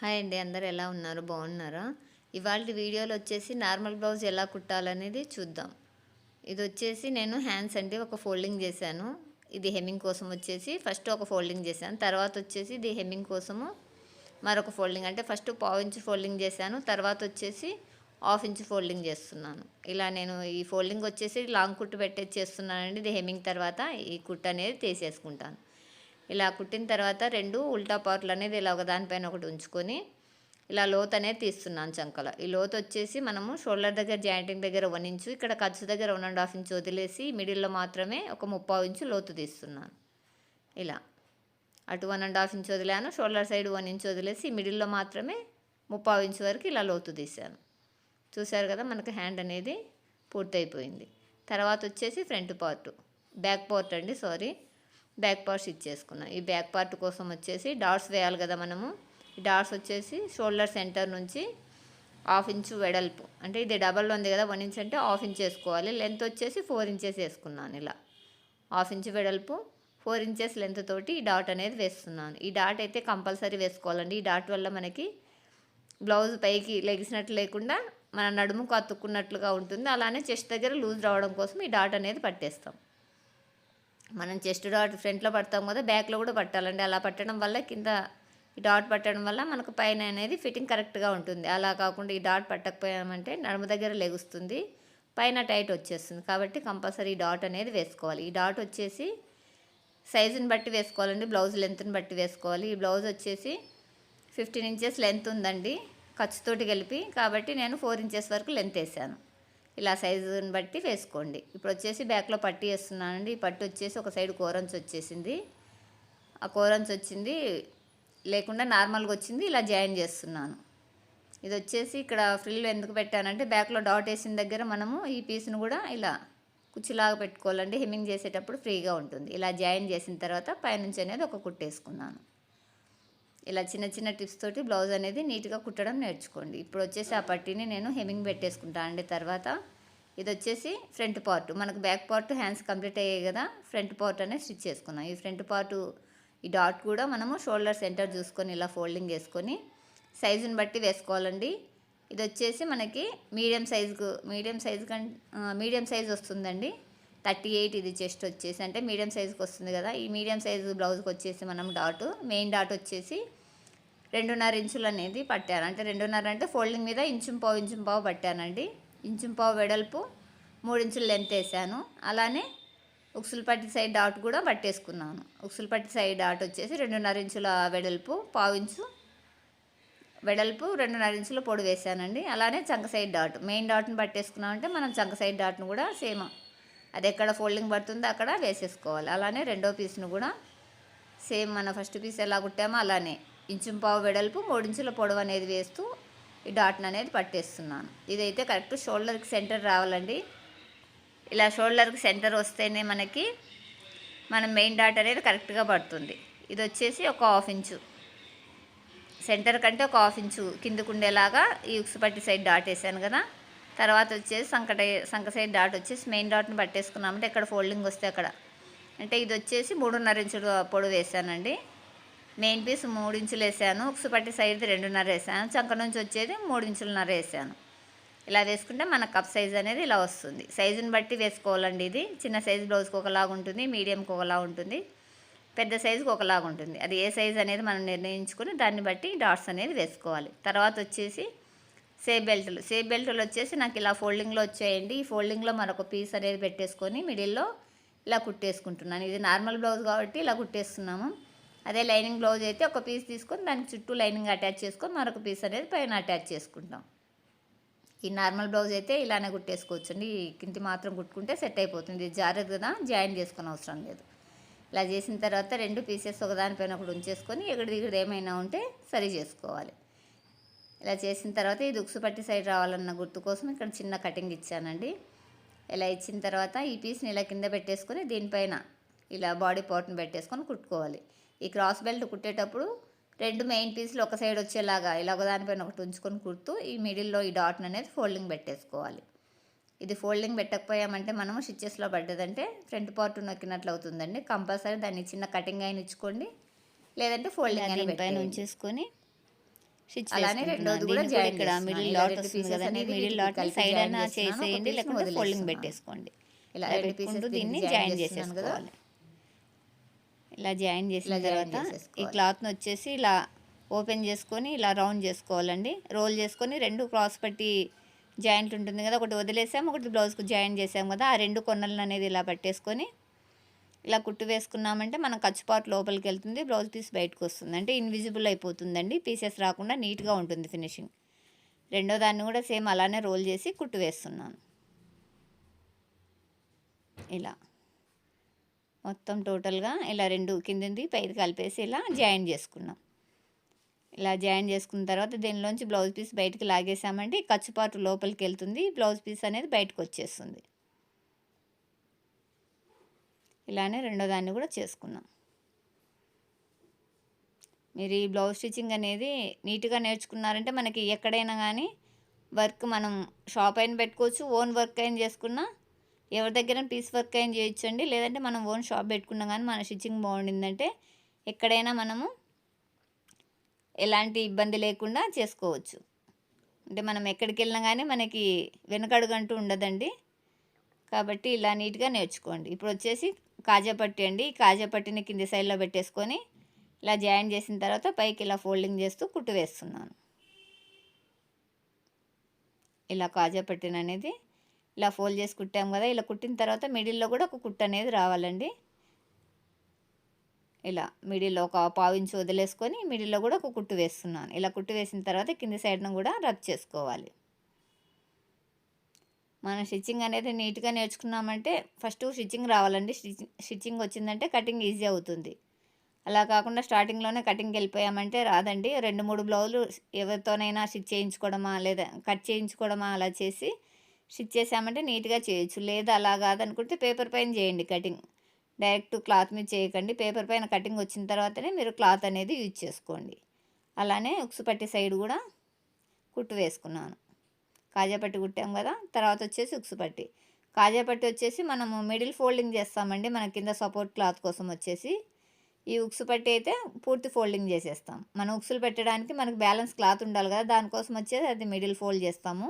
Hi అండి అందరు ఎలా ఉన్నారు? బాగున్నారా? ఇవాళ వీడియోలో వచ్చేసి నార్మల్ బ్లౌజ్ ఎలా కుట్టాలనేది చూద్దాం. ఇది వచ్చేసి నేను హ్యాండ్స్ అండి ఒక ఫోల్డింగ్ చేశాను. ఇది హెమ్మింగ్ కోసం వచ్చేసి ఫస్ట్ ఒక ఫోల్డింగ్ చేశాను. తర్వాత వచ్చేసి ఇది హెమ్మింగ్ కోసము మరొక ఫోల్డింగ్ అంటే ఫస్ట్ పావు ఇంచు ఫోల్డింగ్ చేశాను. తర్వాత వచ్చేసి హాఫ్ ఇంచ్ ఫోల్డింగ్ చేస్తున్నాను. ఇలా నేను ఈ ఫోల్డింగ్ వచ్చేసి లాంగ్ కుట్టు పెట్టేసి చేస్తున్నానండి. ఇది హెమ్మింగ్ తర్వాత ఈ కుట్టు అనేది తీసేసుకుంటాను. ఇలా కుట్టిన తర్వాత రెండు ఉల్టా పార్ట్లు అనేది ఇలా ఒకదానిపైన ఒకటి ఉంచుకొని ఇలా లోత్ అనేది తీస్తున్నాను చంకల. ఈ లోత్ వచ్చేసి మనము షోల్డర్ దగ్గర జాయింటింగ్ దగ్గర వన్ ఇంచు ఇక్కడ ఖర్చు దగ్గర వన్ అండ్ హాఫ్ ఇంచు వదిలేసి మిడిల్లో మాత్రమే ఒక ముప్పావు ఇంచు లోతు తీస్తున్నాను. ఇలా అటు వన్ అండ్ హాఫ్ ఇంచు వదిలాను షోల్డర్ సైడ్ వన్ ఇంచు వదిలేసి మిడిల్లో మాత్రమే ముప్పావు ఇంచు వరకు ఇలా లోతు తీశాను. చూశారు కదా మనకి హ్యాండ్ అనేది పూర్తయిపోయింది. తర్వాత వచ్చేసి ఫ్రంట్ పార్ట్ బ్యాక్ పార్ట్ అండి సారీ. బ్యాక్ పార్ట్స్ ఇచ్చేసుకున్నాం. ఈ బ్యాక్ పార్ట్ కోసం వచ్చేసి డాట్స్ వేయాలి కదా మనము. ఈ డాట్స్ వచ్చేసి షోల్డర్ సెంటర్ నుంచి హాఫ్ ఇంచు వెడల్పు. అంటే ఇది డబల్ ఉంది కదా వన్ ఇంచ్ అంటే హాఫ్ ఇంచ్ వేసుకోవాలి. లెంత్ వచ్చేసి ఫోర్ ఇంచెస్ వేసుకున్నాను ఇలా. హాఫ్ ఇంచ్ వెడల్పు ఫోర్ ఇంచెస్ లెంత్ తోటి ఈ డాట్ అనేది వేస్తున్నాను. ఈ డాట్ అయితే కంపల్సరీ వేసుకోవాలండి. ఈ డాట్ వల్ల మనకి బ్లౌజ్ పైకి లెగిసినట్లు లేకుండా మన నడుముకు అతుక్కున్నట్లుగా ఉంటుంది. అలానే చెస్ట్ దగ్గర లూజ్ రావడం కోసం ఈ డాట్ అనేది పట్టేస్తాం. మనం చెస్ట్ డాట్ ఫ్రంట్లో పడతాం కదా బ్యాక్లో కూడా పట్టాలండి. అలా పట్టడం వల్ల కింద ఈ డాట్ పట్టడం వల్ల మనకు పైన అనేది ఫిట్టింగ్ కరెక్ట్గా ఉంటుంది. అలా కాకుండా ఈ డాట్ పట్టకపోయామంటే నడుము దగ్గర లెగుస్తుంది పైన టైట్ వచ్చేస్తుంది. కాబట్టి కంపల్సరీ డాట్ అనేది వేసుకోవాలి. ఈ డాట్ వచ్చేసి సైజుని బట్టి వేసుకోవాలండి. బ్లౌజ్ లెంత్ని బట్టి వేసుకోవాలి. ఈ బ్లౌజ్ వచ్చేసి ఫిఫ్టీన్ ఇంచెస్ లెంత్ ఉందండి. ఖర్చుతోటి కలిపి. కాబట్టి నేను ఫోర్ ఇంచెస్ వరకు లెంత్ వేసాను. ఇలా సైజుని బట్టి వేసుకోండి. ఇప్పుడు వచ్చేసి బ్యాక్లో పట్టి వేస్తున్నానండి. ఈ పట్టు వచ్చేసి ఒక సైడ్ కోరన్స్ వచ్చేసింది. ఆ కోరన్స్ వచ్చింది. లేకుండా నార్మల్గా వచ్చింది. ఇలా జాయిన్ చేస్తున్నాను. ఇది వచ్చేసి ఇక్కడ ఫ్రిల్ ఎందుకు పెట్టానంటే బ్యాక్లో డాట్ వేసిన దగ్గర మనము ఈ పీస్ను కూడా ఇలా కుచ్చిలాగా పెట్టుకోవాలండి. హెమ్మింగ్ చేసేటప్పుడు ఫ్రీగా ఉంటుంది. ఇలా జాయిన్ చేసిన తర్వాత పైనుంచి అనేది ఒక కుట్టేసుకున్నాను. ఇలా చిన్న చిన్న టిప్స్ తోటి బ్లౌజ్ అనేది నీట్గా కుట్టడం నేర్చుకోండి. ఇప్పుడు వచ్చేసి ఆ పట్టీని నేను హెమింగ్ పెట్టేసుకుంటాను అండి తర్వాత ఇది వచ్చేసి ఫ్రంట్ పార్ట్. మనకు బ్యాక్ పార్ట్ హ్యాండ్స్ కంప్లీట్ అయ్యాయి కదా ఫ్రంట్ పార్ట్ అనేది స్టిచ్ చేసుకున్నాం ఈ ఫ్రంట్ పార్ట్ ఈ డాట్ కూడా మనము షోల్డర్ సెంటర్ చూసుకొని ఇలా ఫోల్డింగ్ వేసుకొని సైజుని బట్టి వేసుకోవాలండి. ఇది వచ్చేసి మనకి medium సైజుకు medium size come medium size వస్తుందండి. థర్టీ ఎయిట్ ఇది చెస్ట్ వచ్చేసి అంటే మీడియం సైజుకి వస్తుంది కదా. ఈ మీడియం సైజు బ్లౌజ్కి వచ్చేసి మనం డాట్ మెయిన్ డాట్ వచ్చేసి రెండున్నర ఇంచులు అనేది పట్టాను అంటే రెండున్నర అంటే ఫోల్డింగ్ మీద ఇంచుం పావు ఇంచుం పావు పట్టానండి. ఇంచుం పావు వెడల్పు మూడు ఇంచులు లెంత్ వేసాను. అలానే ఉక్సులు పట్టి సైడ్ డాట్ కూడా పట్టేసుకున్నాను. ఉక్సులు పట్టి సైడ్ డాట్ వచ్చేసి రెండున్నర ఇంచుల వెడల్పు పావు ఇంచు వెడల్పు రెండున్నర ఇంచుల పొడి వేసానండి. అలానే చంక సైడ్ డాట్. మెయిన్ డాట్ని పట్టేసుకున్నామంటే మనం చంక సైడ్ డాట్ను కూడా సేమ్ అది ఎక్కడ ఫోల్డింగ్ పడుతుందో అక్కడ వేసేసుకోవాలి. అలానే రెండో పీస్ను కూడా సేమ్ మన ఫస్ట్ పీస్ ఎలా కుట్టామో అలానే ఇంచు పావు వెడల్పు మూడించుల పొడవు అనేది వేస్తూ ఈ డాట్ని అనేది పట్టేస్తున్నాను. ఇదైతే కరెక్ట్ షోల్డర్కి సెంటర్ రావాలండి. ఇలా షోల్డర్కి సెంటర్ వస్తేనే మనకి మన మెయిన్ డాట్ అనేది కరెక్ట్గా పడుతుంది. ఇది వచ్చేసి ఒక హాఫ్ ఇంచు. సెంటర్ కంటే ఒక హాఫ్ ఇంచు కిందకు ఉండేలాగా ఈ ఉక్సుపట్టి సైడ్ డాట్ వేసాను కదా. తర్వాత వచ్చేసి సంకట సంక సైడ్ డాట్ వచ్చేసి మెయిన్ డాట్ని పట్టేసుకున్నామంటే ఎక్కడ ఫోల్డింగ్ వస్తే అక్కడ. అంటే ఇది వచ్చేసి మూడున్నర ఇంచుడు పొడవు వేసానండి. మెయిన్ పీస్ మూడు ఇంచులు వేసాను. ఉక్సు పట్టి సైడ్ది రెండున్నర వేసాను. చంక నుంచి వచ్చేది మూడు ఇంచులన్నర వేసాను. ఇలా వేసుకుంటే మన కప్ సైజ్ అనేది ఇలా వస్తుంది. సైజుని బట్టి వేసుకోవాలండి ఇది. చిన్న సైజు బ్లౌజ్కి ఒకలాగా ఉంటుంది మీడియంకి ఒకలా ఉంటుంది పెద్ద సైజుకి ఒకలాగా ఉంటుంది. అది ఏ సైజ్ అనేది మనం నిర్ణయించుకుని దాన్ని బట్టి డాట్స్ అనేది వేసుకోవాలి. తర్వాత వచ్చేసి సేఫ్ బెల్ట్లు. సేఫ్ బెల్ట్లు వచ్చేసి నాకు ఇలా ఫోల్డింగ్లో వచ్చాయండి. ఈ ఫోల్డింగ్లో మరొక పీస్ అనేది పెట్టేసుకొని మిడిల్లో ఇలా కుట్టేసుకుంటున్నాను. ఇది నార్మల్ బ్లౌజ్ కాబట్టి ఇలా కుట్టేస్తున్నాము. అదే లైనింగ్ బ్లౌజ్ అయితే ఒక పీస్ తీసుకొని దానికి చుట్టూ లైనింగ్ అటాచ్ చేసుకొని మరొక పీస్ అనేది పైన అటాచ్ చేసుకుంటాం. ఈ నార్మల్ బ్లౌజ్ అయితే ఇలానే కుట్టేసుకోవచ్చండి. అండి కింది మాత్రం కుట్టుకుంటే సెట్ అయిపోతుంది. జాగ్రత్తగా కదా జాయిన్ చేసుకుని అవసరం లేదు. ఇలా చేసిన తర్వాత రెండు పీసెస్ ఒకదానిపైన ఒకటి ఉంచేసుకొని ఎగుడు దిగుడు ఏమైనా ఉంటే సరి చేసుకోవాలి. ఇలా చేసిన తర్వాత ఇది దుక్సు పట్టి సైడ్ రావాలన్న గుర్తు కోసం ఇక్కడ చిన్న కటింగ్ ఇచ్చానండి. ఇలా ఇచ్చిన తర్వాత ఈ పీస్ని ఇలా కింద పెట్టేసుకొని దీనిపైన ఇలా బాడీ పార్ట్ని పెట్టేసుకొని కుట్టుకోవాలి. ఈ క్రాస్ బెల్ట్ కుట్టేటప్పుడు రెండు మెయిన్ పీసులు ఒక సైడ్ వచ్చేలాగా ఇలా ఒకదానిపైన ఒకటి ఉంచుకొని కుడుతూ ఈ మిడిల్లో ఈ డాట్ని అనేది ఫోల్డింగ్ పెట్టేసుకోవాలి ఇది ఫోల్డింగ్ పెట్టకపోయామంటే మనము స్టిచ్చెస్లో పడ్డదంటే ఫ్రంట్ పార్ట్ నొక్కినట్లు అవుతుందండి కంపల్సరీ దాన్ని చిన్న కటింగ్ అయిన ఇచ్చుకోండి లేదంటే ఫోల్డింగ్ అయిన దీనిపైన పెట్టేయండి. ఉంచేసుకొని అలానే రెండోది కూడా జాయిన్ ఇక్కడ. మిడిల్ లాట్ వస్తుంది కదండి మిడిల్ లాట్ సైడ్ అయినా చేసేయండి వదిలేస్తున్నాను. ఫోల్డింగ్ పెట్టేసుకోండి ఇలా రెండు pieces దీన్ని జాయిన్. చేసేసుకోవాలి ఇలా జాయిన్ చేసిన తర్వాత ఈ. క్లాత్ని వచ్చేసి ఇలా ఓపెన్ చేసుకొని ఇలా రౌండ్ చేసుకోవాలండి. రోల్ చేసుకొని రెండు క్రాస్ పట్టి జాయింట్ ఉంటుంది కదా ఒకటి వదిలేసాం ఒకటి బ్లౌజ్కి జాయిన్ చేసాం కదా ఆ రెండు కొన్నలను అనేది ఇలా పట్టేసుకొని ఇలా కుట్టు వేసుకున్నామంటే మన ఖర్చుపాటు లోపలికి వెళ్తుంది బ్లౌజ్ పీస్ బయటకు వస్తుంది. అంటే ఇన్విజిబుల్ అయిపోతుందండి పీసెస్ రాకుండా నీట్గా ఉంటుంది ఫినిషింగ్. రెండో దాన్ని కూడా సేమ్ అలానే రోల్ చేసి కుట్టు వేస్తున్నాను. ఇలా. మొత్తం టోటల్గా ఇలా రెండు కిందింది పైది కలిపేసి ఇలా జాయిన్ చేసుకున్నాం. ఇలా జాయిన్ చేసుకున్న తర్వాత దీనిలోంచి బ్లౌజ్ పీస్ బయటకు లాగేసామంటే ఖర్చుపాటు లోపలికి వెళ్తుంది బ్లౌజ్ పీస్ అనేది బయటకు వచ్చేస్తుంది ఇలానే రెండో దాన్ని కూడా చేసుకున్నాం. మీరు ఈ బ్లౌజ్ స్టిచ్చింగ్ అనేది నీట్గా నేర్చుకున్నారంటే మనకి ఎక్కడైనా కానీ వర్క్ మనం షాప్ అయిన పెట్టుకోవచ్చు. ఓన్ వర్క్ అయిన చేసుకున్నా ఎవరి దగ్గర పీస్ వర్క్ అయిన చేయొచ్చండి. లేదంటే మనం ఓన్ షాప్ పెట్టుకున్నా కానీ మన స్టిచ్చింగ్ బాగుండిందంటే ఎక్కడైనా మనము ఎలాంటి ఇబ్బంది లేకుండా చేసుకోవచ్చు. అంటే మనం ఎక్కడికి వెళ్ళినా కానీ మనకి వెనకడుగంటూ ఉండదండి. కాబట్టి ఇలా నీట్గా నేర్చుకోండి. ఇప్పుడు వచ్చేసి కాజాపట్టి అండి. ఈ కింది సైడ్లో పెట్టేసుకొని ఇలా జాయిన్ చేసిన తర్వాత పైకి ఇలా ఫోల్డింగ్ చేస్తూ కుట్టు వేస్తున్నాను. ఇలా కాజాపట్టిన అనేది ఇలా ఫోల్డ్ చేసి కుట్టాం కదా ఇలా కుట్టిన తర్వాత మిడిల్లో కూడా ఒక కుట్టు అనేది రావాలండి. ఇలా మిడిల్లో ఒక పావు ఇంచు వదిలేసుకొని మిడిల్లో కూడా ఒక కుట్టు వేస్తున్నాను. ఇలా కుట్టు వేసిన తర్వాత కింది సైడ్ను కూడా రబ్ చేసుకోవాలి. మనం స్టిచ్చింగ్ అనేది నీట్గా నేర్చుకున్నామంటే ఫస్ట్ స్టిచ్చింగ్ రావాలండి. స్టిచ్చింగ్ స్టిచ్చింగ్ వచ్చిందంటే కటింగ్ ఈజీ అవుతుంది. అలా కాకుండా స్టార్టింగ్లోనే కటింగ్కి వెళ్ళిపోయామంటే రాదండి. రెండు మూడు బ్లౌజులు ఎవరితోనైనా స్టిచ్ చేయించుకోవడమా లేదా కట్ చేయించుకోవడమా అలా చేసి స్టిచ్ చేసామంటే నీట్గా చేయొచ్చు. లేదా అలా కాదనుకుంటే పేపర్ పైన చేయండి కటింగ్. డైరెక్ట్ క్లాత్ మీద చేయకండి. పేపర్ పైన కటింగ్ వచ్చిన తర్వాతనే మీరు క్లాత్ అనేది యూజ్ చేసుకోండి. అలానే ఉక్సుపట్టి సైడ్ కూడా కుట్టు వేసుకున్నాను. కాజాపట్టి కుట్టాం కదా తర్వాత వచ్చేసి ఉక్సుపట్టి. కాజాపట్టి వచ్చేసి మనము మిడిల్ ఫోల్డింగ్ చేస్తామండి. మన కింద సపోర్ట్ క్లాత్ కోసం వచ్చేసి. ఈ ఉక్సు పట్టి అయితే పూర్తి ఫోల్డింగ్ చేసేస్తాం. మనం ఉక్సులు పెట్టడానికి మనకు బ్యాలెన్స్ క్లాత్ ఉండాలి కదా దానికోసం వచ్చేసి అది మిడిల్ ఫోల్డ్ చేస్తాము.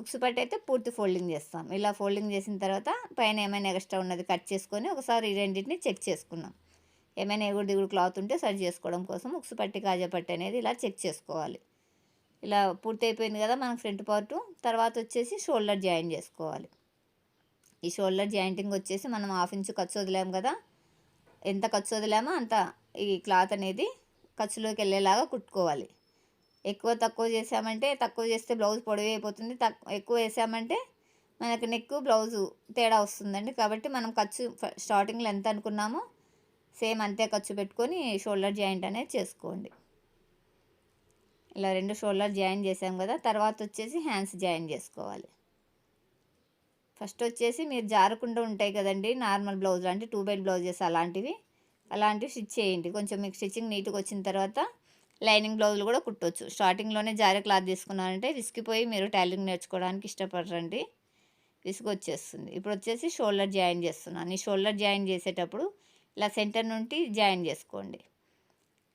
ఉక్సు పట్టి అయితే పూర్తి ఫోల్డింగ్ చేస్తాం. ఇలా ఫోల్డింగ్ చేసిన తర్వాత పైన ఏమైనా ఎక్స్ట్రా ఉన్నది కట్ చేసుకొని ఒకసారి ఈ రెండింటిని చెక్ చేసుకున్నాం ఏమైనా ఎగుడు దిగుడు క్లాత్ ఉంటే సరి చేసుకోవడం కోసం ఉక్స్ పట్టి కాజా పట్టి అనేది ఇలా చెక్ చేసుకోవాలి. ఇలా పూర్తి అయిపోయింది కదా మనం ఫ్రంట్ పార్ట్. తర్వాత వచ్చేసి షోల్డర్ జాయిన్ చేసుకోవాలి. ఈ షోల్డర్ జాయింటింగ్ వచ్చేసి మనం హాఫ్ ఇంచు ఖర్చు వదిలేము కదా. ఎంత ఖర్చు వదిలామో అంత ఈ క్లాత్ అనేది ఖర్చులోకి వెళ్ళేలాగా కుట్టుకోవాలి. ఎక్కువ తక్కువ చేసామంటే తక్కువ చేస్తే బ్లౌజ్ పొడవు అయిపోతుంది. తక్కువ ఎక్కువ వేసామంటే మనకి నెక్ బ్లౌజు తేడా వస్తుందండి. కాబట్టి మనం ఖర్చు స్టార్టింగ్లో ఎంత అనుకున్నామో. సేమ్ అంతే ఖర్చు పెట్టుకొని షోల్డర్ జాయింట్ అనేది చేసుకోండి. ఇలా రెండు షోల్డర్ జాయిన్ చేసాం కదా తర్వాత వచ్చేసి హ్యాండ్స్ జాయిన్ చేసుకోవాలి. ఫస్ట్ వచ్చేసి మీరు జారకుండా ఉంటాయి కదండి నార్మల్ బ్లౌజ్ లాంటి టూ బైట్ బ్లౌజెస్ అలాంటివి. అలాంటివి స్టిచ్ చేయండి. కొంచెం మీకు స్టిచ్చింగ్ నీట్గా వచ్చిన తర్వాత లైనింగ్ బ్లౌజులు కూడా కుట్టవచ్చు స్టార్టింగ్లోనే జారీ క్లాత్ తీసుకున్నారంటే విసిగిపోయి మీరు టైలరింగ్ నేర్చుకోవడానికి ఇష్టపడరండి. విసుగు వచ్చేస్తుంది. ఇప్పుడు వచ్చేసి షోల్డర్ జాయిన్ చేస్తున్నాను. ఈ షోల్డర్ జాయిన్ చేసేటప్పుడు ఇలా సెంటర్ నుండి జాయిన్ చేసుకోండి.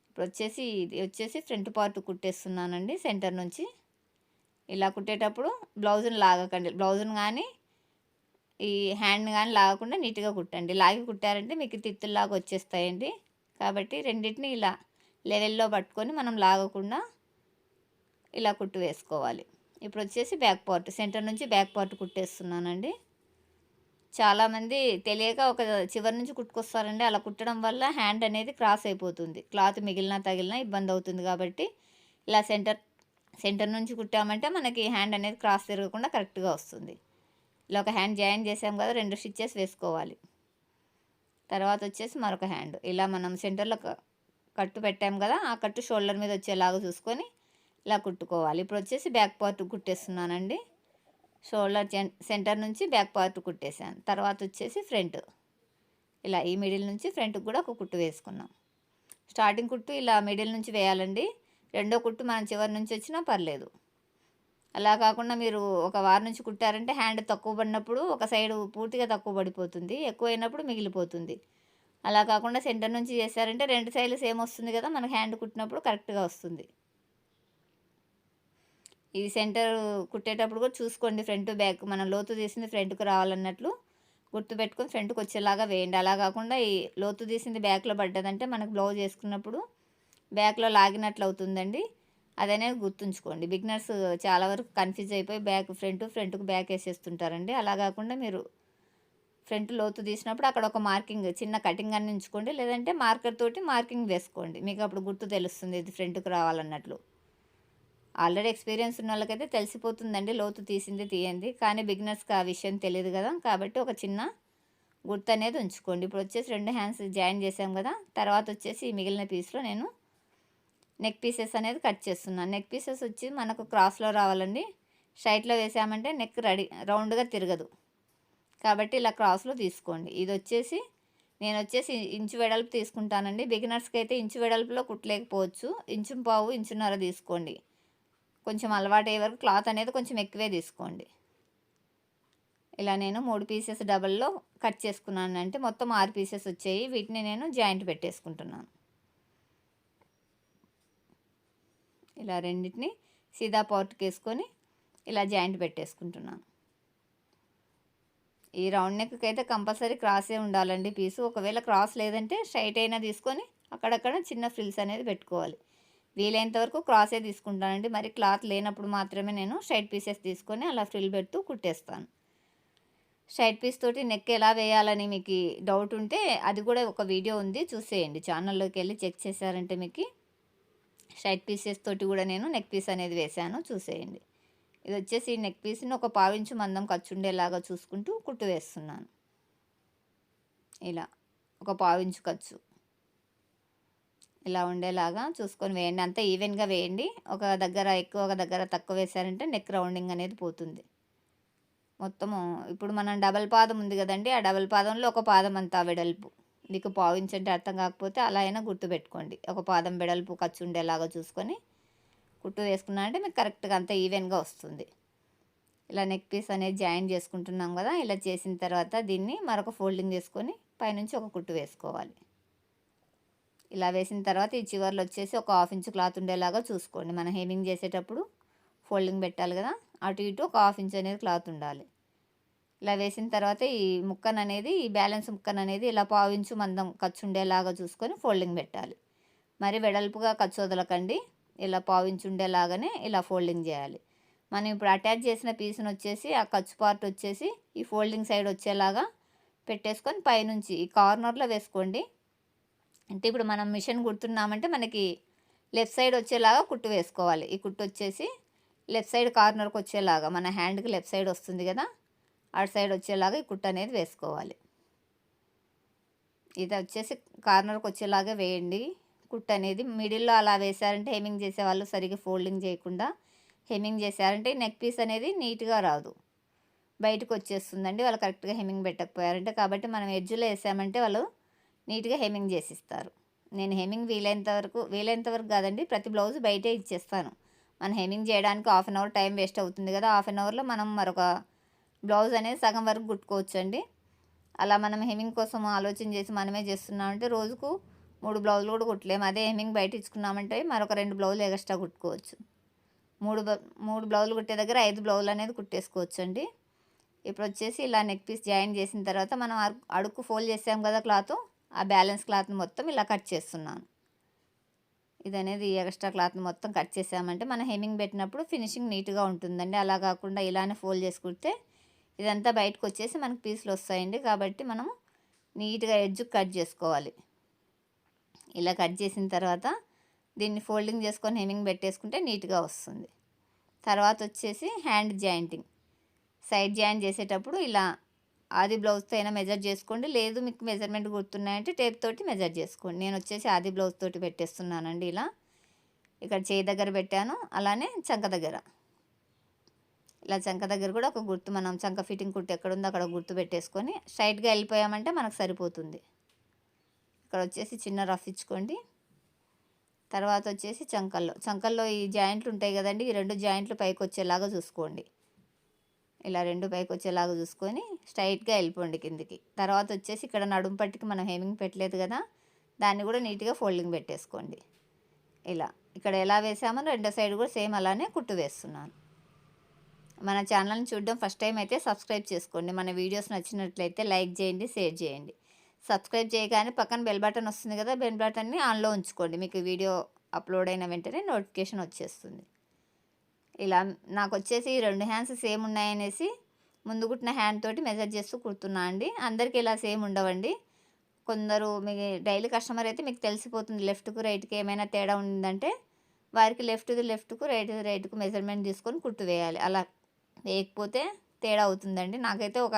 ఇప్పుడు వచ్చేసి ఇది వచ్చేసి ఫ్రంట్ పార్ట్ కుట్టేస్తున్నానండి సెంటర్ నుంచి. ఇలా కుట్టేటప్పుడు బ్లౌజుని లాగకండి. బ్లౌజుని కానీ ఈ హ్యాండ్ కానీ లాగకుండా నీట్గా కుట్టండి. లాగి కుట్టారంటే మీకు తిత్తుల్లాగా వచ్చేస్తాయండి. కాబట్టి రెండింటిని ఇలా లెవెల్లో పట్టుకొని మనం లాగకుండా ఇలా కుట్టు వేసుకోవాలి. ఇప్పుడు వచ్చేసి బ్యాక్ పార్ట్ సెంటర్ నుంచి బ్యాక్ పార్ట్ కుట్టేస్తున్నానండి. చాలామంది తెలియక ఒక చివరి నుంచి కుట్టుకొస్తారండి. అలా కుట్టడం వల్ల హ్యాండ్ అనేది క్రాస్ అయిపోతుంది. క్లాత్ మిగిలినా తగిలినా ఇబ్బంది అవుతుంది కాబట్టి ఇలా సెంటర్ సెంటర్ నుంచి కుట్టామంటే మనకి హ్యాండ్ అనేది క్రాస్ తిరగకుండా కరెక్ట్గా వస్తుంది. ఇలా ఒక హ్యాండ్ జాయిన్ చేసాం కదా రెండు స్టిచ్చెస్ వేసుకోవాలి. తర్వాత వచ్చేసి మరొక హ్యాండ్. ఇలా మనం సెంటర్లో కట్టు పెట్టాం కదా ఆ కట్టు షోల్డర్ మీద వచ్చేలాగా చూసుకొని ఇలా కుట్టుకోవాలి. ఇప్పుడు వచ్చేసి బ్యాక్ పార్ట్ కుట్టేస్తున్నానండి. షోల్డర్ సెంటర్ నుంచి బ్యాక్ పార్ట్ కుట్టేసాను. తర్వాత వచ్చేసి ఫ్రంట్. ఇలా ఈ మిడిల్ నుంచి ఫ్రంట్కి కూడా ఒక కుట్టు వేసుకున్నాం. స్టార్టింగ్ కుట్టు ఇలా మిడిల్ నుంచి వేయాలండి. రెండో కుట్టు మనం చివరి నుంచి వచ్చినా పర్లేదు. అలా కాకుండా మీరు ఒక వారం నుంచి కుట్టారంటే హ్యాండ్ తక్కువ పడినప్పుడు ఒక సైడ్ పూర్తిగా తక్కువ పడిపోతుంది. ఎక్కువ అయినప్పుడు మిగిలిపోతుంది. అలా కాకుండా సెంటర్ నుంచి చేశారంటే రెండు సైడ్లు సేమ్ వస్తుంది కదా మనకి హ్యాండ్ కుట్టినప్పుడు కరెక్ట్గా వస్తుంది. ఇది సెంటర్ కుట్టేటప్పుడు కూడా చూసుకోండి ఫ్రంట్ బ్యాక్. మనం లోతు తీసింది ఫ్రంట్కు రావాలన్నట్లు గుర్తు పెట్టుకొని ఫ్రంట్కి వచ్చేలాగా వేయండి. అలా కాకుండా ఈ లోతు తీసింది బ్యాక్లో పడ్డదంటే మనకు బ్లౌజ్ వేసుకున్నప్పుడు బ్యాక్లో లాగినట్లు అవుతుందండి. అదనేది గుర్తుంచుకోండి. బిగినర్స్ చాలా వరకు కన్ఫ్యూజ్ అయిపోయి బ్యాక్ ఫ్రంట్ ఫ్రంట్కి బ్యాక్ వేసేస్తుంటారండి. అలా కాకుండా మీరు ఫ్రంట్ లోతు తీసినప్పుడు అక్కడ ఒక మార్కింగ్ చిన్న కటింగ్ అని ఉంచుకోండి. లేదంటే మార్కర్ తోటి మార్కింగ్ వేసుకోండి. మీకు అప్పుడు గుర్తు తెలుస్తుంది ఇది ఫ్రంట్కి రావాలన్నట్లు. ఆల్రెడీ ఎక్స్పీరియన్స్ ఉన్న వాళ్ళకైతే తెలిసిపోతుందండి లోతు తీసింది తీయండి కానీ బిగినర్స్కి ఆ విషయం తెలియదు కదా. కాబట్టి ఒక చిన్న గుర్తు అనేది ఉంచుకోండి. ఇప్పుడు వచ్చేసి రెండు హ్యాండ్స్ జాయిన్ చేసాం కదా. తర్వాత వచ్చేసి ఈ మిగిలిన పీస్లో నేను నెక్ పీసెస్ అనేది కట్ చేస్తున్నాను. నెక్ పీసెస్ వచ్చి మనకు క్రాస్లో రావాలండి. స్ట్రైట్లో వేసామంటే నెక్ రెడీ రౌండ్గా తిరగదు. కాబట్టి ఇలా క్రాస్లో తీసుకోండి. ఇది వచ్చేసి నేను వచ్చేసి ఇంచు వెడల్పు తీసుకుంటానండి. బిగినర్స్కి అయితే ఇంచు వెడల్పులో కుట్టలేకపోవచ్చు. ఇంచు పావు ఇంచున్నర తీసుకోండి. కొంచెం అలవాటు అయ్యే వరకు క్లాత్ అనేది కొంచెం ఎక్కువే తీసుకోండి. ఇలా నేను మూడు పీసెస్ డబల్లో కట్ చేసుకున్నాను. అంటే మొత్తం ఆరు పీసెస్ వచ్చాయి. వీటిని నేను జాయింట్ పెట్టేసుకుంటున్నాను. ఇలా రెండింటిని సీదా పార్ట్కి వేసుకొని ఇలా జాయింట్ పెట్టేసుకుంటున్నాను. ఈ రౌండ్ నెక్కి అయితే కంపల్సరీ క్రాసే ఉండాలండి పీసు. ఒకవేళ క్రాస్ లేదంటే స్ట్రైట్ అయినా తీసుకొని అక్కడక్కడ చిన్న ఫ్రిల్స్ అనేది పెట్టుకోవాలి. వీలైనంత వరకు క్రాసే తీసుకుంటానండి. మరి క్లాత్ లేనప్పుడు మాత్రమే నేను స్ట్రైట్ పీసెస్ తీసుకొని అలా ఫ్రిల్ పెడుతూ కుట్టేస్తాను. స్ట్రైట్ పీస్ తోటి నెక్ ఎలా వేయాలని మీకు డౌట్ ఉంటే అది కూడా ఒక వీడియో ఉంది. చూసేయండి. ఛానల్లోకి వెళ్ళి చెక్ చేశారంటే మీకు స్ట్రైట్ పీసెస్ తోటి కూడా నేను నెక్ పీస్ అనేది వేశాను. చూసేయండి. ఇది వచ్చేసి నెక్ పీస్ని ఒక పావించు మందం ఖర్చు ఉండేలాగా చూసుకుంటూ కుట్టు వేస్తున్నాను. ఇలా ఒక పావించు ఖర్చు ఇలా ఉండేలాగా చూసుకొని వేయండి. అంతా ఈవెన్గా వేయండి. ఒక దగ్గర ఎక్కువ ఒక దగ్గర తక్కువ వేసారంటే నెక్ రౌండింగ్ అనేది పోతుంది. మొత్తము ఇప్పుడు మనం డబల్ పాదం ఉంది కదండి ఆ డబల్ పాదంలో ఒక పాదం అంతా వెడల్పు. మీకు పావించంటే అర్థం కాకపోతే అలా అయినా గుర్తుపెట్టుకోండి. ఒక పాదం వెడల్పు ఖర్చు ఉండేలాగా చూసుకొని కుట్టు వేసుకున్నారంటే మీకు కరెక్ట్గా అంత ఈవెన్గా వస్తుంది. ఇలా నెక్ పీస్ అనేది జాయిన్ చేసుకుంటున్నాం కదా ఇలా చేసిన తర్వాత దీన్ని మరొక ఫోల్డింగ్ చేసుకొని పైనుంచి ఒక కుట్టు వేసుకోవాలి. ఇలా వేసిన తర్వాత ఈ చివర్లో వచ్చేసి ఒక హాఫ్ ఇంచ్ క్లాత్ ఉండేలాగా చూసుకోండి. మనం హెమింగ్ చేసేటప్పుడు ఫోల్డింగ్ పెట్టాలి కదా అటు ఇటు ఒక హాఫ్ ఇంచ్ అనేది క్లాత్ ఉండాలి. ఇలా వేసిన తర్వాత ఈ ముక్కను అనేది ఈ బ్యాలెన్స్ ముక్కను అనేది ఇలా పావించు మందం ఖర్చు ఉండేలాగా చూసుకొని ఫోల్డింగ్ పెట్టాలి. మరి వెడల్పుగా ఖర్చు వదలకండి. ఇలా పావించి ఉండేలాగానే ఇలా ఫోల్డింగ్ చేయాలి. మనం ఇప్పుడు అటాచ్ చేసిన పీస్ని వచ్చేసి ఆ ఖర్చు పార్ట్ వచ్చేసి ఈ ఫోల్డింగ్ సైడ్ వచ్చేలాగా పెట్టేసుకొని పైనుంచి ఈ కార్నర్లో వేసుకోండి. అంటే ఇప్పుడు మనం మిషన్ కుడుతున్నామంటే మనకి లెఫ్ట్ సైడ్ వచ్చేలాగా కుట్టు వేసుకోవాలి. ఈ కుట్టు వచ్చేసి లెఫ్ట్ సైడ్ కార్నర్కి వచ్చేలాగా మన హ్యాండ్కి లెఫ్ట్ సైడ్ వస్తుంది కదా అటు సైడ్ వచ్చేలాగా ఈ కుట్టు అనేది వేసుకోవాలి. ఇది వచ్చేసి కార్నర్కి వచ్చేలాగా వేయండి. కుట్ అనేది మిడిల్లో అలా వేశారంటే హెమింగ్ చేసేవాళ్ళు సరిగ్గా ఫోల్డింగ్ చేయకుండా హెమింగ్ చేశారంటే నెక్ పీస్ అనేది నీట్గా రాదు. బయటకు వచ్చేస్తుందండి. వాళ్ళు కరెక్ట్గా హెమింగ్ పెట్టకపోయారంటే కాబట్టి మనం ఎడ్జ్లో వేసామంటే వాళ్ళు నీట్గా హెమింగ్ చేసిస్తారు. నేను హెమింగ్ వీలైనంత వరకు వీలైనంత వరకు కాదండి ప్రతి బ్లౌజ్ బయటే ఇచ్చేస్తాను. మనం హెమింగ్ చేయడానికి half an hour time waste అవుతుంది కదా హాఫ్ అన్ అవర్లో మనం మరొక బ్లౌజ్ అనేది సగం వరకు కుట్టుకోవచ్చు అండి అలా మనం హెమింగ్ కోసం ఆలోచన చేసి మనమే చేస్తున్నామంటే రోజుకు మూడు బ్లౌజులు కూడా కుట్టలేము. అదే హెమింగ్ బయట ఇచ్చుకున్నామంటే మరొక రెండు బ్లౌజులు ఎక్స్ట్రా కుట్టుకోవచ్చు. మూడు మూడు బ్లౌజులు కుట్టే దగ్గర ఐదు బ్లౌజులు అనేది కుట్టేసుకోవచ్చు అండి ఇప్పుడు వచ్చేసి ఇలా నెక్ పీస్ జాయిన్ చేసిన తర్వాత మనం అడుక్కు ఫోల్డ్ చేసాం కదా క్లాత్ ఆ బ్యాలెన్స్ క్లాత్ని మొత్తం ఇలా కట్ చేస్తున్నాను. ఇది అనేది ఎక్స్ట్రా క్లాత్ని మొత్తం కట్ చేసామంటే మనం హెమింగ్ పెట్టినప్పుడు ఫినిషింగ్ నీట్గా ఉంటుందండి. అలా కాకుండా ఇలానే ఫోల్డ్ చేసుకుంటే ఇదంతా బయటకు వచ్చేసి మనకు పీసులు వస్తాయండి. కాబట్టి మనం నీట్గా ఎడ్జ్ కట్ చేసుకోవాలి. ఇలా కట్ చేసిన తర్వాత దీన్ని ఫోల్డింగ్ చేసుకొని హెమింగ్ పెట్టేసుకుంటే నీట్గా వస్తుంది. తర్వాత వచ్చేసి హ్యాండ్ జాయింటింగ్. సైడ్ జాయింట్ చేసేటప్పుడు ఇలా ఆది బ్లౌజ్తో అయినా మెజర్ చేసుకోండి. లేదు మీకు మెజర్మెంట్ గుర్తున్నాయంటే టేప్ తోటి మెజర్ చేసుకోండి. నేను వచ్చేసి ఆది బ్లౌజ్ తోటి పెట్టేస్తున్నానండి ఇలా. ఇక్కడ చేయి దగ్గర పెట్టాను. అలానే చంక దగ్గర. ఇలా చంక దగ్గర కూడా ఒక గుర్తు మనం చంక ఫిట్టింగ్ కుట్టు ఎక్కడ ఉందో అక్కడ గుర్తు పెట్టేసుకొని స్ట్రైట్గా వెళ్ళిపోయామంటే మనకు సరిపోతుంది. ఇక్కడ వచ్చేసి చిన్న రఫ్ ఇచ్చుకోండి. తర్వాత వచ్చేసి చంకల్లో. చంకల్లో ఈ జాయింట్లు ఉంటాయి కదండి ఈ రెండు జాయింట్లు పైకి వచ్చేలాగా చూసుకోండి. ఇలా రెండు పైకి వచ్చేలాగా చూసుకొని స్ట్రైట్గా వెళ్ళిపోండి కిందికి. తర్వాత వచ్చేసి ఇక్కడ నడుము పట్టికి మనం హెమింగ్ పెట్టలేదు కదా దాన్ని కూడా నీట్గా ఫోల్డింగ్ పెట్టేసుకోండి. ఇలా. ఇక్కడ ఎలా వేసామో రెండో సైడ్ కూడా సేమ్ అలానే కుట్టు వేస్తున్నాను. మన ఛానల్ని చూడడం ఫస్ట్ టైం అయితే సబ్స్క్రైబ్ చేసుకోండి. మన వీడియోస్ నచ్చినట్లయితే లైక్ చేయండి షేర్ చేయండి. సబ్స్క్రైబ్ చేయగానే పక్కన బెల్ బటన్ వస్తుంది కదా బెల్ బటన్ని ఆన్లో ఉంచుకోండి. మీకు వీడియో అప్లోడ్ అయిన వెంటనే నోటిఫికేషన్ వచ్చేస్తుంది. ఇలా నాకు వచ్చేసి ఈ రెండు హ్యాండ్స్ సేమ్ ఉన్నాయనేసి ముందు కుట్టిన హ్యాండ్ తోటి మెజర్ చేస్తూ కుడుతున్నా అండి. అందరికీ ఇలా సేమ్ ఉండవండి. కొందరు మీ డైలీ కస్టమర్ అయితే మీకు తెలిసిపోతుంది లెఫ్ట్కు రైట్కి ఏమైనా తేడా ఉందంటే వారికి లెఫ్ట్ది లెఫ్ట్కు రైట్ రైట్కు మెజర్మెంట్ తీసుకొని కుట్టు వేయాలి. అలా వేయకపోతే తేడా అవుతుందండి. నాకైతే ఒక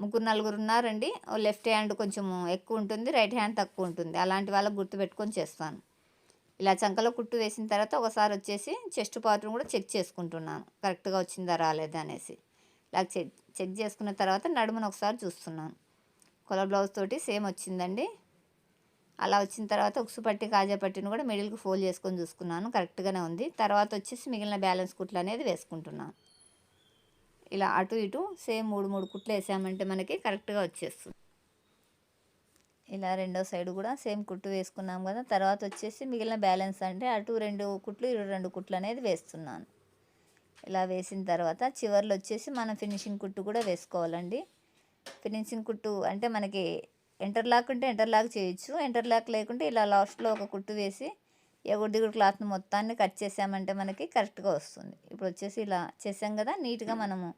ముగ్గురు నలుగురు ఉన్నారండి. లెఫ్ట్ హ్యాండ్ కొంచెం ఎక్కువ ఉంటుంది రైట్ హ్యాండ్ తక్కువ ఉంటుంది. అలాంటి వాళ్ళకి గుర్తుపెట్టుకొని చేస్తాను. ఇలా చంకలో కుట్టు వేసిన తర్వాత ఒకసారి వచ్చేసి చెస్ట్ పార్ట్ను కూడా చెక్ చేసుకుంటున్నాను. కరెక్ట్గా వచ్చిందా రాలేదా అనేసి. ఇలా చెక్ చెక్ చేసుకున్న తర్వాత నడుమును ఒకసారి చూస్తున్నాను. కొల బ్లౌజ్ తోటి సేమ్ వచ్చిందండి. అలా వచ్చిన తర్వాత ఉక్సు పట్టి కాజా పట్టిని కూడా మిడిల్కి ఫోల్డ్ చేసుకొని చూసుకున్నాను. కరెక్ట్గానే ఉంది. తర్వాత వచ్చేసి మిగిలిన బ్యాలెన్స్ కుట్లు అనేది వేసుకుంటున్నాను. ఇలా అటు ఇటు సేమ్ మూడు మూడు కుట్లు వేసామంటే మనకి కరెక్ట్గా వచ్చేస్తుంది. ఇలా రెండో సైడ్ కూడా సేమ్ కుట్టు వేసుకున్నాం కదా తర్వాత వచ్చేసి మిగిలిన బ్యాలెన్స్ అంటే అటు రెండు కుట్లు ఇరవై రెండు కుట్లు అనేది వేస్తున్నాను. ఇలా వేసిన తర్వాత చివర్లో వచ్చేసి మనం ఫినిషింగ్ కుట్టు కూడా వేసుకోవాలండి. ఫినిషింగ్ కుట్టు అంటే మనకి ఎంటర్లాక్ ఉంటే ఎంటర్లాక్ చేయొచ్చు ఎంటర్లాక్ లేకుంటే ఇలా లాస్ట్లో ఒక కుట్టు వేసి ఎగుడు దిగుడు క్లాత్ని మొత్తాన్ని కట్ చేసామంటే మనకి కరెక్ట్గా వస్తుంది. ఇప్పుడు వచ్చేసి ఇలా చేసాం కదా నీట్గా మనము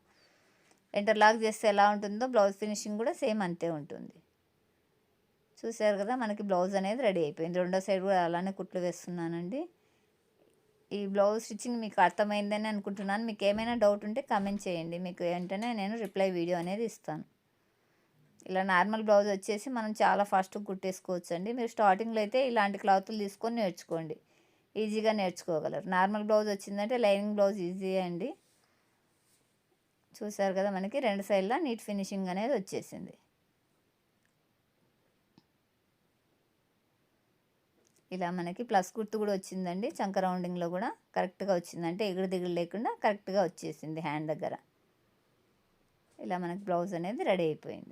ఎంటర్లాక్ చేస్తే ఎలా ఉంటుందో బ్లౌజ్ ఫినిషింగ్ కూడా సేమ్ అంతే ఉంటుంది. చూసారు కదా మనకి బ్లౌజ్ అనేది రెడీ అయిపోయింది. రెండో సైడ్ కూడా అలానే కుట్లు వేస్తున్నానండి. ఈ బ్లౌజ్ స్టిచ్చింగ్ మీకు అర్థమైందని అనుకుంటున్నాను. మీకు ఏమైనా డౌట్ ఉంటే కామెంట్ చేయండి. మీకు వెంటనే నేను రిప్లై వీడియో అనేది ఇస్తాను. ఇలా నార్మల్ బ్లౌజ్ వచ్చేసి మనం చాలా ఫాస్ట్గా కుట్టేసుకోవచ్చు అండి మీరు స్టార్టింగ్లో అయితే ఇలాంటి క్లాతులు తీసుకొని నేర్చుకోండి. ఈజీగా నేర్చుకోగలరు. నార్మల్ బ్లౌజ్ వచ్చిందంటే లైనింగ్ బ్లౌజ్ ఈజీ అండి. చూసారు కదా మనకి రెండు సైడ్లా నీట్ ఫినిషింగ్ అనేది వచ్చేసింది. ఇలా మనకి ప్లస్ గుర్తు కూడా వచ్చిందండి. చంక రౌండింగ్లో కూడా కరెక్ట్గా వచ్చిందంటే ఎగుడు దిగుడు లేకుండా కరెక్ట్గా వచ్చేసింది హ్యాండ్ దగ్గర. ఇలా మనకి బ్లౌజ్ అనేది రెడీ అయిపోయింది.